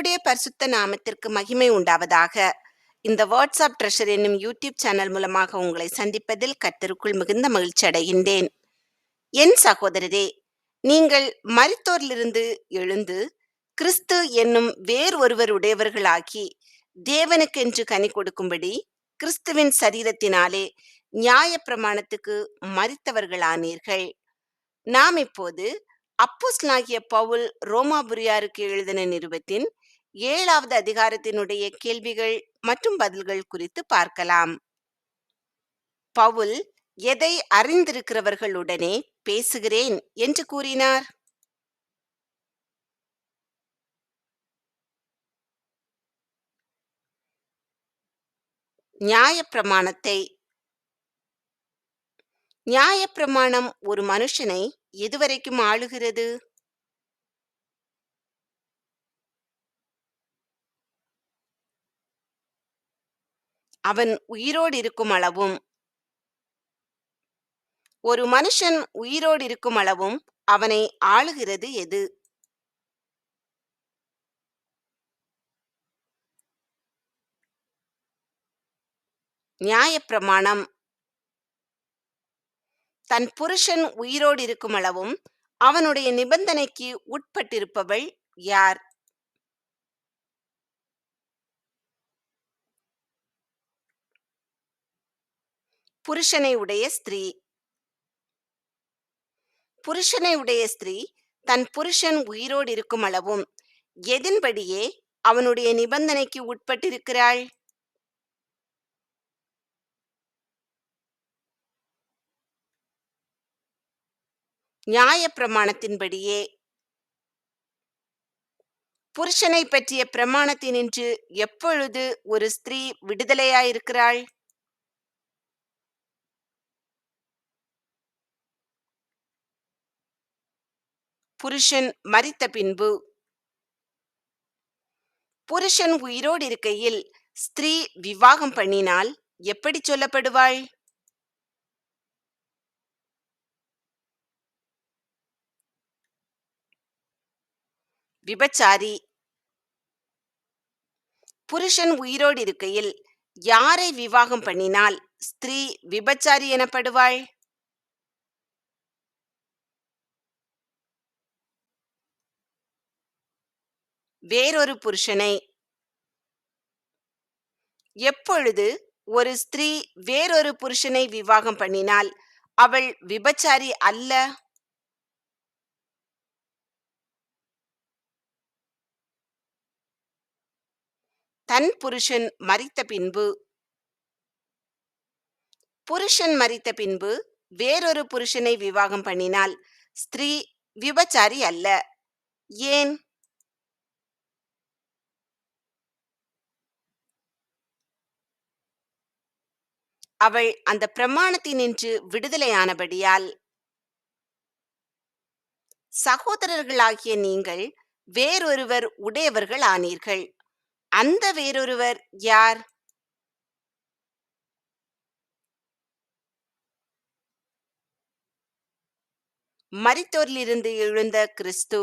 கர்த்தருடைய பரிசுத்த நாமத்திற்கு மகிமை உண்டாவதாக. இந்த வாட்ஸ்அப் ட்ரெஷர் என்னும் யூடியூப் சேனல் மூலமாக உங்களை சந்திப்பதில் கர்த்தருக்குள் மிகுந்த மகிழ்ச்சி அடைகின்றேன். என் சகோதரரே நீங்கள் மரித்தோரிலிருந்து எழுந்து கிறிஸ்து என்னும் வேறு ஒருவர் உடையவர்களாகி தேவனுக்கென்று கனி கொடுக்கும்படி கிறிஸ்துவின் சரீரத்தினாலே நியாய பிரமாணத்துக்கு மறித்தவர்களானீர்கள் நாம் இப்போது அப்போஸ்லாகிய பவுல் ரோமாபுரியாருக்கு எழுதின நிருபத்தின் ஏழாவது அதிகாரத்தினுடைய கேள்விகள் மற்றும் பதில்கள் குறித்து பார்க்கலாம். பவுல் எதை அறிந்திருக்கிறவர்களுடனே பேசுகிறேன் என்று கூறினார். நியாயப்பிரமாணத்தை நியாயப்பிரமாணம் ஒரு மனுஷனை எதுவரைக்கும் ஆளுகிறது? அவன் உயிரோடு இருக்கும் அளவும் ஒரு மனுஷன் உயிரோடு இருக்கும் அளவும் அவனை ஆளுகிறது எது? நியாயப்பிரமாணம். தன் புருஷன் உயிரோடு இருக்கும் அளவும் அவனுடைய நிபந்தனைக்கு உட்பட்டிருப்பவள் யார்? புருஷனை உடைய ஸ்திரீ. புருஷனை உடைய ஸ்திரீ தன் புருஷன் உயிரோடு இருக்கும் அளவும் எதின்படியே அவனுடைய நிபந்தனைக்கு உட்பட்டிருக்கிறாள். நியாயப்பிரமாணத்தின்படியே புருஷனை பற்றிய பிரமாணத்தினின்று எப்பொழுது ஒரு ஸ்திரீ விடுதலையாயிருக்கிறாள்? புருஷன் மறித்த பின்பு புருஷன் உயிரோடு இருக்கையில் ஸ்திரீ விவாகம் பண்ணினால் எப்படி சொல்லப்படுவாள்? விபச்சாரி. புருஷன் உயிரோடு இருக்கையில் யாரை விவாகம் பண்ணினால் ஸ்திரீ விபச்சாரி எனப்படுவாள்? வேறொரு புருஷனை. எப்பொழுது ஒரு ஸ்திரீ வேறொரு புருஷனை விவாகம் பண்ணினால் அவள் விபச்சாரி அல்ல? தன் புருஷன் மறித்த பின்பு. புருஷன் மறித்த பின்பு வேறொரு புருஷனை விவாகம் பண்ணினால் ஸ்திரீ விபச்சாரி அல்ல. ஏன்? அவள் அந்த பிரமாணத்தினின்று விடுதலையானபடியால் சகோதரர்களாகிய நீங்கள் வேறொருவர் உடையவர்கள் ஆனீர்கள் அந்த வேறொருவர் யார்? மரித்தோரிலிருந்து எழுந்த கிறிஸ்து.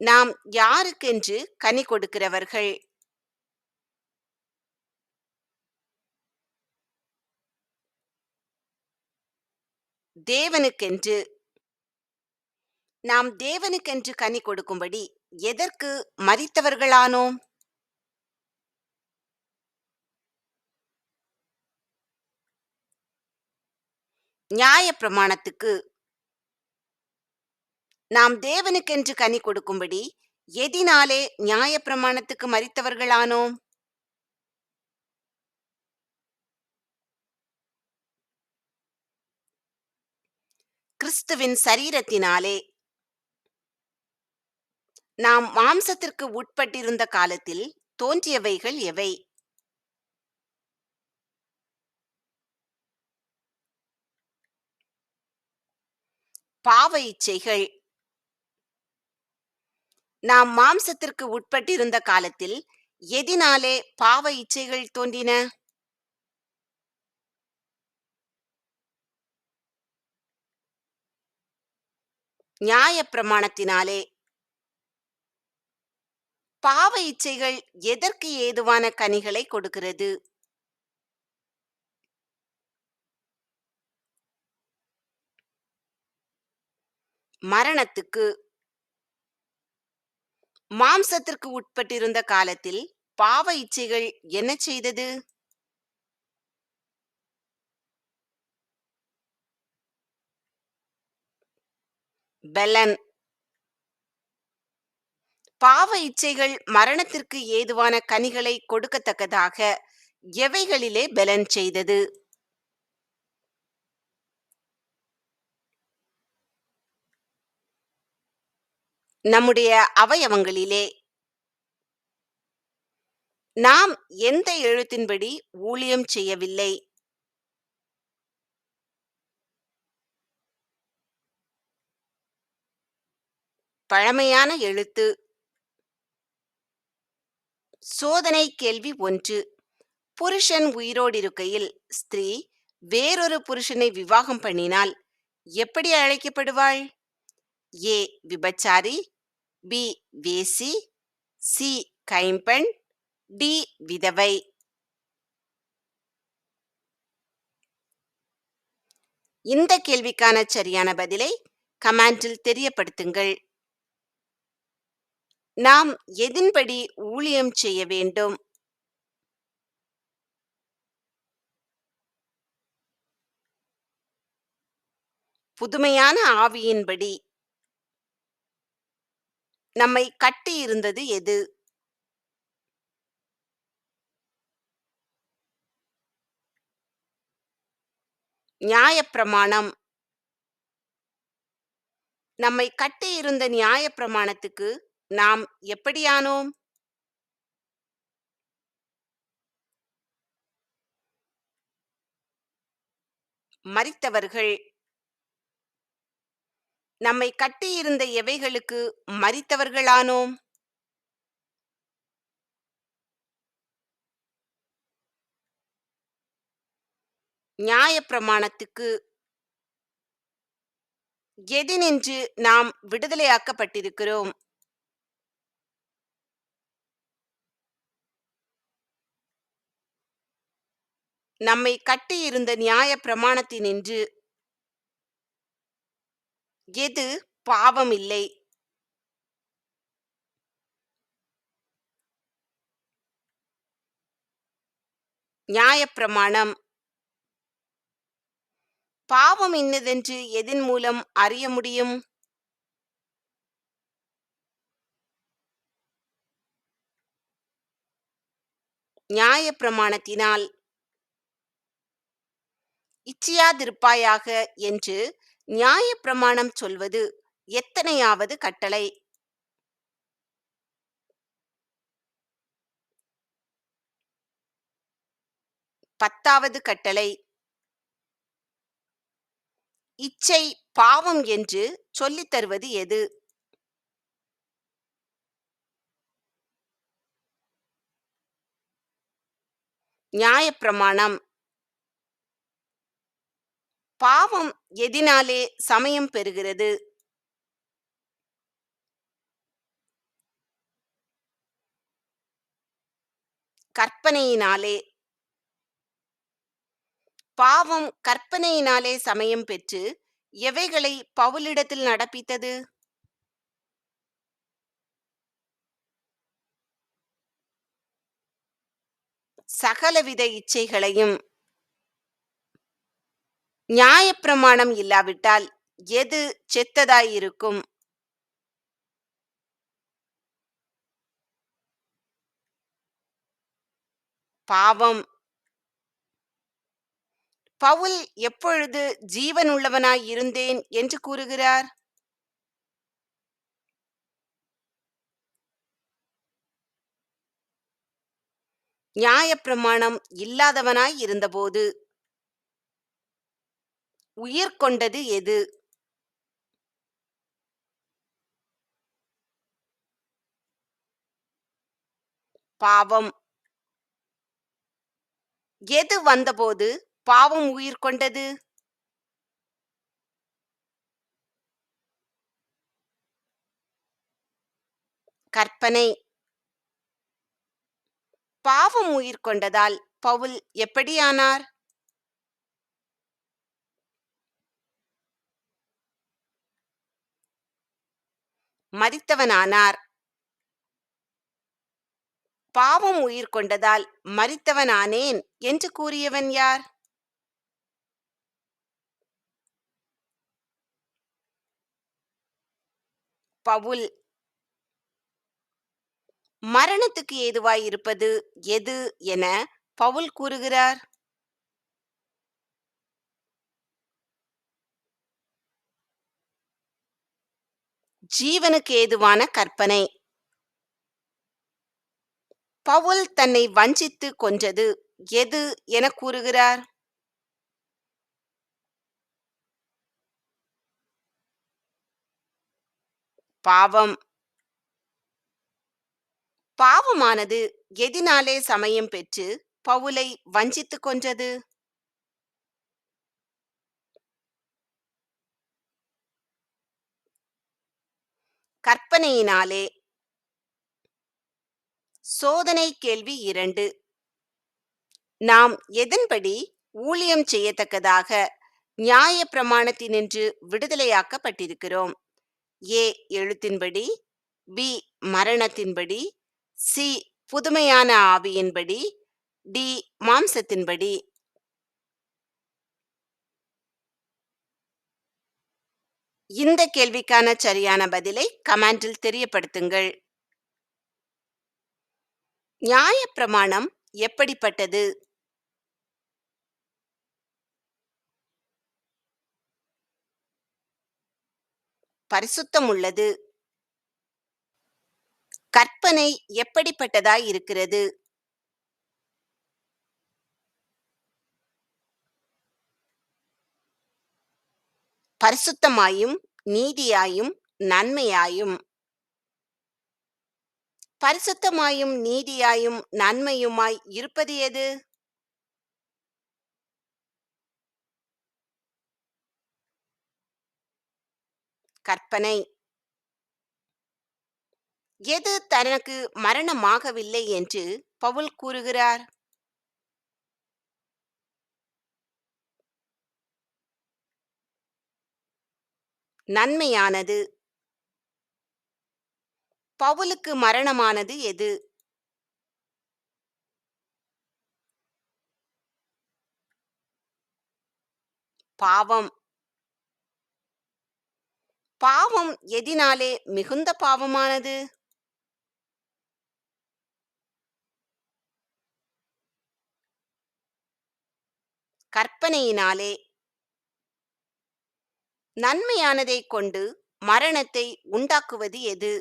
நாம் யாருக்கென்று கனி கொடுக்கிறவர்கள்? தேவனுக்கென்று. நாம் தேவனுக்கென்று கனி கொடுக்கும்படி எதற்கு மறித்தவர்களானோம்? நியாய பிரமாணத்துக்கு நாம் தேவனுக்கென்று கனி கொடுக்கும்படி எதினாலே நியாய பிரமாணத்துக்கு மறித்தவர்களானோம்? கிறிஸ்துவின் சரீரத்தினாலே நாம் மாம்சத்திற்கு உட்பட்டிருந்த காலத்தில் தோன்றியவைகள் எவை? பாவ இச்சைகள். நாம் மாம்சத்திற்கு உட்பட்டிருந்த காலத்தில் எதினாலே பாவ இச்சைகள் தோன்றின? நியாயப்பிரமாணத்தினாலே. பாவ இச்சைகள் எதற்கு ஏதுவான கனிகளை கொடுக்கிறது? மரணத்துக்கு. மாம்சத்திற்கு உட்பட்டிருந்த காலத்தில் பாவ இச்சைகள் என்ன செய்தது? பெலன். பாவ இச்சைகள் மரணத்திற்கு ஏதுவான கனிகளை கொடுக்கத்தக்கதாக எவைகளிலே பெலன் செய்தது? நம்முடைய அவயவங்களிலே. நாம் எந்த எழுத்தின்படி ஊழியம் செய்யவில்லை? பழமையான எழுத்து. சோதனை கேள்வி ஒன்று. புருஷன் உயிரோடிருக்கையில் ஸ்திரீ வேறொரு புருஷனை விவாகம் பண்ணினால் எப்படி அழைக்கப்படுவாள்? ஏ. விபச்சாரி. பி. வேசி. சி. கைம்பெண். டி. விதவை. இந்த கேள்விக்கான சரியான பதிலை கமாண்டில் தெரியப்படுத்துங்கள். நாம் எதின்படி ஊழியம் செய்ய வேண்டும்? புதுமையான ஆவியின்படி நம்மை கட்டியிருந்தது எது? நியாயப்பிரமாணம். நம்மை கட்டியிருந்த நியாயப்பிரமாணத்துக்கு நாம் எப்படியானோம் மறித்தவர்கள் நம்மை கட்டியிருந்த எவைகளுக்கு மறித்தவர்களானோம் நியாயப்பிரமாணத்துக்கு எதினின்று நாம் விடுதலையாக்கப்பட்டிருக்கிறோம். நம்மை கட்டியிருந்த நியாய பிரமாணத்தினின்று எது பாவமில்லை நியாயப்பிரமாணம் பாவம் இன்னதென்று எதின் மூலம் அறிய முடியும்? நியாயப்பிரமாணத்தினால் இச்சியாதிருப்பாயாக என்று நியாயப்பிரமாணம் சொல்வது எத்தனையாவது கட்டளை. பத்தாவது கட்டளை. இச்சை பாவம் என்று சொல்லித் தருவது எது? நியாயப்பிரமாணம். பாவம் எதினாலே சமயம் பெறுகிறது? கற்பனையினாலே. பாவம் கற்பனையினாலே சமயம் பெற்று எவைகளை பவுலிடத்தில் நடப்பித்தது? சகலவித இச்சைகளையும் நியாயப்பிரமாணம் இல்லாவிட்டால் எது செத்ததாயிருக்கும்? பாவம். பவுல் எப்பொழுது ஜீவனுள்ளவனாய் இருந்தேன் என்று கூறுகிறார்? நியாயப்பிரமாணம் இல்லாதவனாய் இருந்தபோது உயிர் கொண்டது எது? பாவம். எது வந்தபோது பாவம் உயிர் கொண்டது? கற்பனை. பாவம் உயிர் கொண்டதால் பவுல் எப்படியானார்? மறித்தவனானார். பாவம் உயிர் கொண்டதால் மறித்தவனானேன் என்று கூறியவன் யார்? பவுல். மரணத்துக்கு ஏதுவாய் இருப்பது எது என பவுல் கூறுகிறார். ஜீவனுக்கு ஏதுவான கற்பனை. பவுல் தன்னை வஞ்சித்து கொன்றது எது என கூறுகிறார்? பாவம். பாவமானது எதினாலே சமயம் பெற்று பவுலை வஞ்சித்து கொன்றது? கற்பனையினாலே. சோதனை கேள்வி இரண்டு. நாம் எதன்படி ஊழியம் செய்யத்தக்கதாக நியாய பிரமாணத்தினின்று விடுதலையாக்கப்பட்டிருக்கிறோம்? ஏ. எழுத்தின்படி பி. மரணத்தின்படி சி. புதுமையான ஆவியின்படி டி. மாம்சத்தின்படி. இந்த கேள்விக்கான சரியான பதிலை கமெண்டில் தெரியப்படுத்துங்கள். நியாய பிரமாணம் எப்படிப்பட்டது? பரிசுத்தம் உள்ளது. கற்பனை எப்படிப்பட்டதாய் இருக்கிறது? பரிசுத்தமாயும் நீதியாயும் நன்மையாயும். பரிசுத்தமாயும் நீதியாயும் நன்மையுமாய் இருப்பது எது? கற்பனை. எது தனக்கு மரணமாகவில்லை என்று பவுல் கூறுகிறார்? நன்மையானது. பவுலுக்கு மரணமானது எது? பாவம். பாவம் எதினாலே மிகுந்த பாவமானது? கற்பனையினாலே நன்மையானதை கொண்டு மரணத்தை உண்டாக்குவது எது?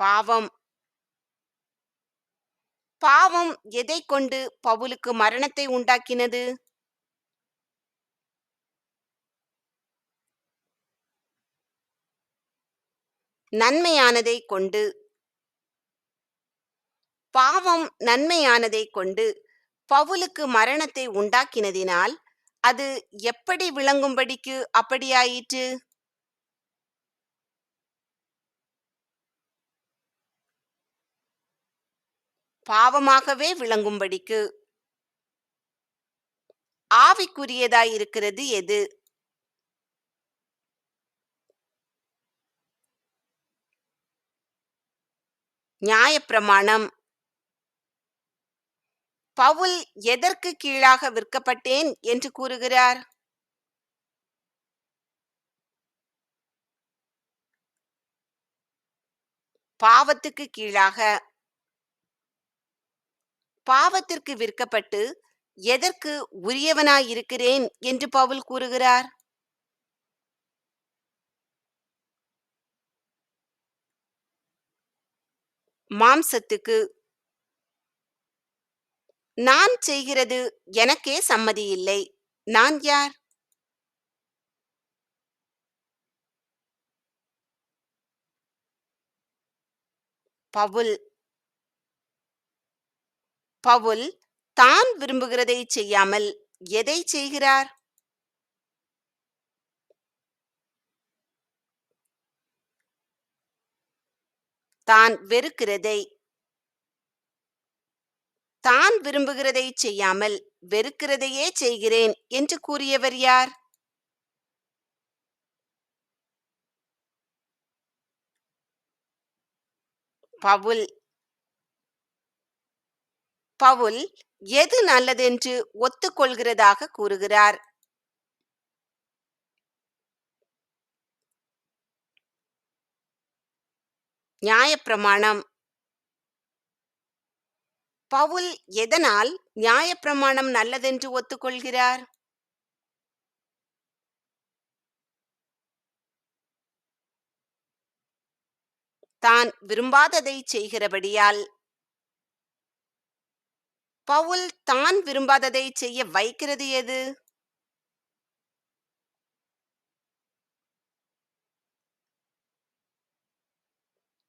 பாவம். பாவம் எதை கொண்டு பவுலுக்கு மரணத்தை உண்டாக்கினது? நன்மையானதை கொண்டு பாவம் நன்மையானதை கொண்டு பவுலுக்கு மரணத்தை உண்டாக்கினதினால் அது எப்படி விளங்கும்படிக்கு அப்படியாயிற்று? பாவமாகவே விளங்கும்படிக்கு. ஆவிக்குரியதாயிருக்கிறது எது? நியாயப்பிரமாணம். பவுல் எதற்கு கீழாக விற்கப்பட்டேன் என்று கூறுகிறார்? பாவத்துக்கு கீழாக. பாவத்திற்கு விற்கப்பட்டு எதற்கு உரியவனாயிருக்கிறேன் என்று பவுல் கூறுகிறார்? மாம்சத்துக்கு நான் செய்கிறது எனக்கே சம்மதியில்லை நான் யார்? பவுல். பவுல் தான் விரும்புகிறதை செய்யாமல் எதை செய்கிறார்? தான் வெறுக்கிறதை தான் விரும்புகிறதை செய்யாமல் வெறுக்கிறதையே செய்கிறேன் என்று கூறியவர் யார்? பவுல். பவுல் எது நல்லதென்று ஒத்துக்கொள்கிறதாக கூறுகிறார். நியாயப்பிரமாணம் பவுல் எதனால் நியாயப்பிரமாணம் நல்லதென்று ஒத்துக்கொள்கிறார்? தான் விரும்பாததை செய்கிறபடியால். பவுல் தான் விரும்பாததை செய்ய வைக்கிறது எது?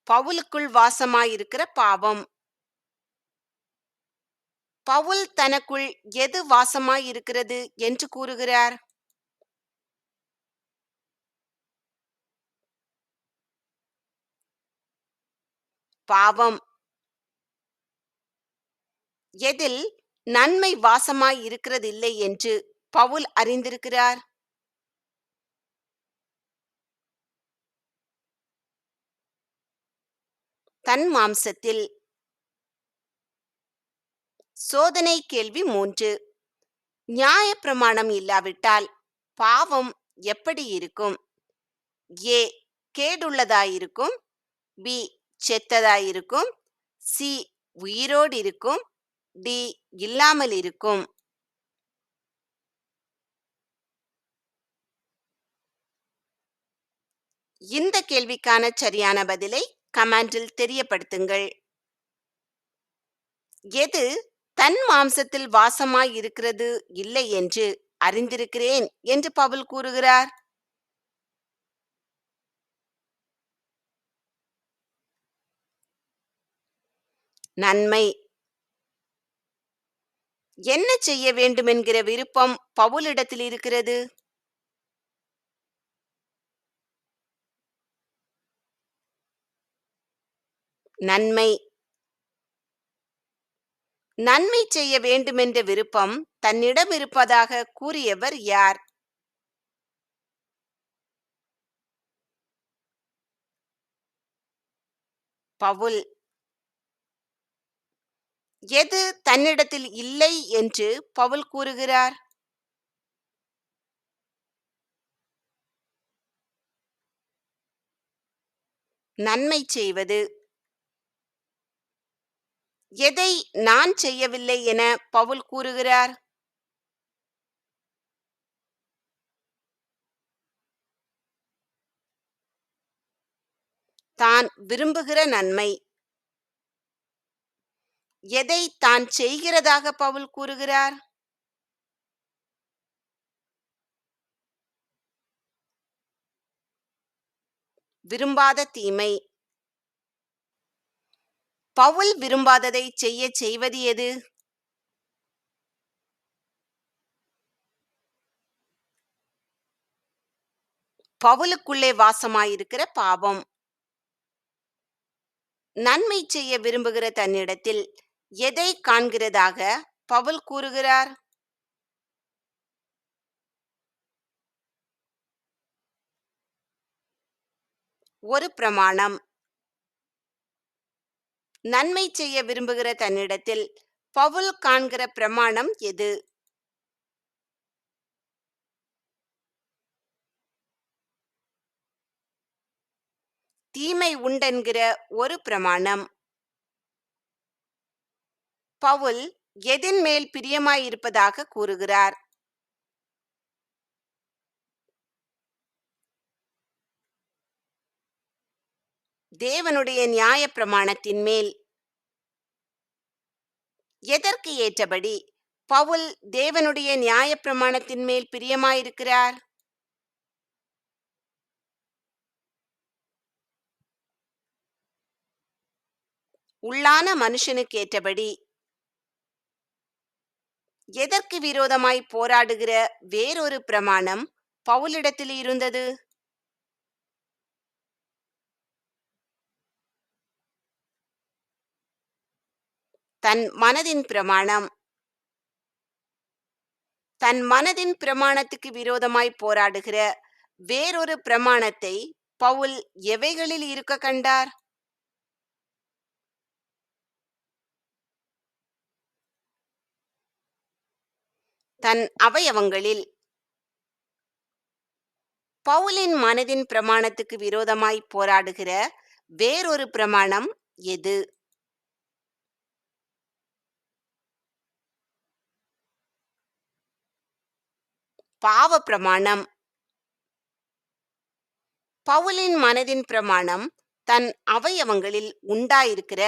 பவுலுக்குள் வாசமாயிருக்கிற பாவம். பவுல் தனக்குள் எது வாசமாயிருக்கிறது என்று கூறுகிறார்? பாவம். எதில் நன்மை வாசமாய் இருக்கிறதில்லை என்று பவுல் அறிந்திருக்கிறார். தன் மாம்சத்தில் சோதனை கேள்வி மூன்று. நியாய பிரமாணம் இல்லாவிட்டால் பாவம் எப்படி இருக்கும்? ஏ. கேடுள்ளதாயிருக்கும். பி. செத்ததாயிருக்கும். சி. உயிரோடு இருக்கும் டி. இல்லாமல் இருக்கும் இந்த கேள்விக்கான சரியான பதிலை கமெண்டில் தெரியப்படுத்துங்கள். எது தன் மாம்சத்தில் வாசமாய் இருக்கிறது இல்லை என்று அறிந்திருக்கிறேன் என்று பவுல் கூறுகிறார். நன்மை. என்ன செய்ய வேண்டுமென்கிற விருப்பம் பவுலிடத்தில் இருக்கிறது? நன்மை. நன்மை செய்ய வேண்டுமென்ற விருப்பம் தன்னிடம் இருப்பதாக கூறியவர் யார்? பவுல். எது தன்னிடத்தில் இல்லை என்று பவுல் கூறுகிறார்? நன்மை செய்வது. எதை நான் செய்யவில்லை என பவுல் கூறுகிறார்? தான் விரும்புகிற நன்மை. எதை தான் செய்கிறதாக பவுல் கூறுகிறார்? விரும்பாத தீமை. பவுல் விரும்பாததை செய்ய செய்வது எது? பவுலுக்குள்ளே வாசமாயிருக்கிற பாவம். நன்மை செய்ய விரும்புகிற தன்னிடத்தில் எதை காண்கிறதாக பவுல் கூறுகிறார்? ஒரு பிரமாணம். நன்மை செய்ய விரும்புகிற தன்னிடத்தில் பவுல் காண்கிற பிரமாணம் எது? தீமை உண்டென்கிற ஒரு பிரமாணம். பவுல் எதின் மேல் பிரியமாயிருப்பதாக கூறுகிறார். தேவனுடைய நியாய பிரமாணத்தின் மேல். எதற்கு ஏற்றபடி பவுல் தேவனுடைய நியாய பிரமாணத்தின் மேல் பிரியமாயிருக்கிறார்? உள்ளான மனுஷனுக்கு ஏற்றபடி எதற்கு விரோதமாய் போராடுகிற வேறொரு பிரமாணம் பவுலிடத்தில் இருந்தது? தன் மனதின் பிரமாணம். தன் மனதின் பிரமாணத்துக்கு விரோதமாய் போராடுகிற வேறொரு பிரமாணத்தை பவுல் எவைகளில் இருக்க கண்டார்? தன் அவயவங்களில். பவுலின் மனதின் பிரமாணத்துக்கு விரோதமாய் போராடுகிற வேறொரு பிரமாணம் எது? பாவ பிரமாணம் பவுலின் மனதின் பிரமாணம் தன் அவயவங்களில் உண்டாயிருக்கிற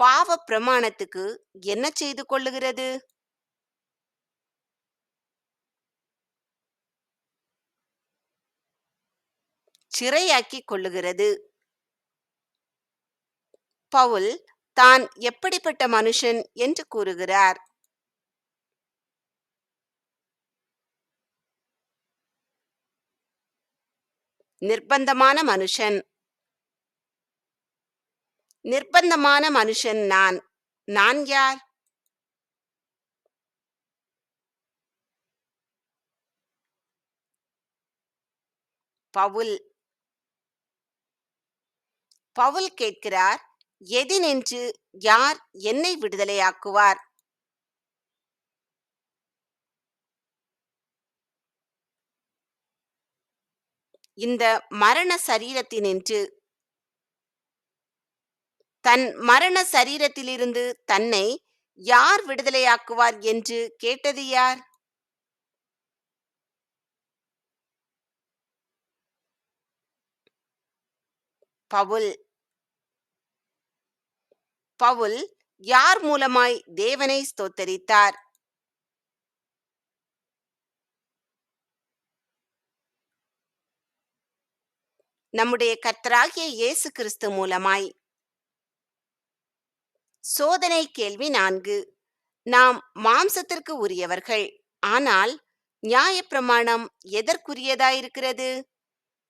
பாவ பிரமாணத்துக்கு என்ன செய்து கொள்ளுகிறது? சிறையாக்கி கொள்ளுகிறது. பவுல் தான் எப்படிப்பட்ட மனுஷன் என்று கூறுகிறார். நிர்பந்தமான மனுஷன். நிர்பந்தமான மனுஷன் நான். நான் யார்? பவுல். பவுல் கேட்கிறார் எதினின்று யார் என்னை விடுதலையாக்குவார்? இந்த மரண சரீரத்தினின்று தன் மரண சரீரத்திலிருந்து தன்னை யார் விடுதலையாக்குவார் என்று கேட்டது யார்? பவுல். பவுல் யார் மூலமாய் தேவனை ஸ்தோத்தரித்தார்? நம்முடைய கர்த்தராகிய இயேசு கிறிஸ்து மூலமாய். சோதனை கேள்வி நான்கு. நாம் மாம்சத்திற்கு உரியவர்கள். ஆனால் நியாயப்பிரமாணம் எதற்குரியதாயிருக்கிறது?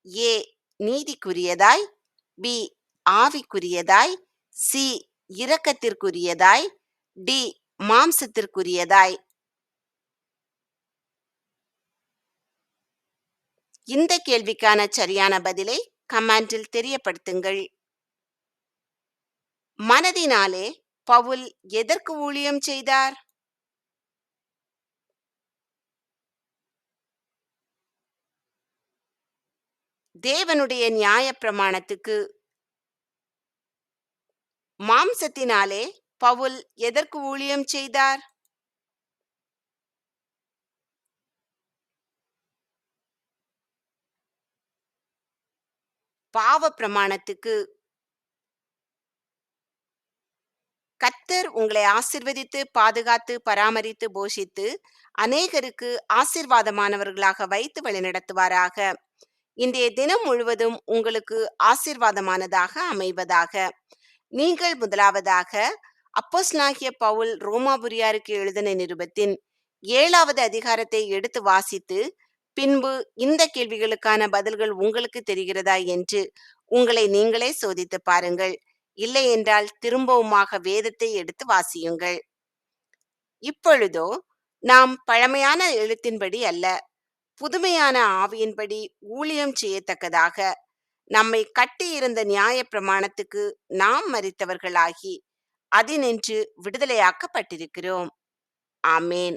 ஏ. நீதிக்குரியதாய். பி. ஆவிக்குரியதாய். சி. இரக்கத்திற்குரியதாய். டி. மாம்சத்திற்குரியதாய். இந்த கேள்விக்கான சரியான பதிலை கமாண்டில் தெரியப்படுத்துங்கள். மனதினாலே பவுல் எதற்கு ஊழியம் செய்தார்? தேவனுடைய நியாய பிரமாணத்துக்கு மாம்சத்தினாலே பவுல் எதற்கு ஊழியம் செய்தார்? பாவ பிரமாணத்துக்கு கத்தர் உங்களை ஆசிர்வதித்து பாதுகாத்து பராமரித்து போஷித்து அநேகருக்கு ஆசிர்வாதமானவர்களாக வைத்து வழிநடத்துவாராக இன்றைய தினம் முழுவதும் உங்களுக்கு ஆசிர்வாதமானதாக அமைவதாக. நீங்கள் முதலாவதாக அப்போஸ்லாகிய பவுல் ரோமாபுரியாருக்கு எழுதின நிருபத்தின் ஏழாவது அதிகாரத்தை எடுத்து வாசித்து பின்பு இந்த கேள்விகளுக்கான பதில்கள் உங்களுக்கு தெரிகிறதா என்று உங்களை நீங்களே சோதித்து பாருங்கள். இல்லை என்றால் திரும்பவுமாக வேதத்தை எடுத்து வாசியுங்கள். இப்பொழுதோ நாம் பழமையான எழுத்தின்படி அல்ல புதுமையான ஆவியின்படி ஊழியம் செய்யத்தக்கதாக நம்மை கட்டியிருந்த நியாய பிரமாணத்துக்கு நாம் மறித்தவர்களாகி அதினின்று விடுதலையாக்கப்பட்டிருக்கிறோம். ஆமேன்.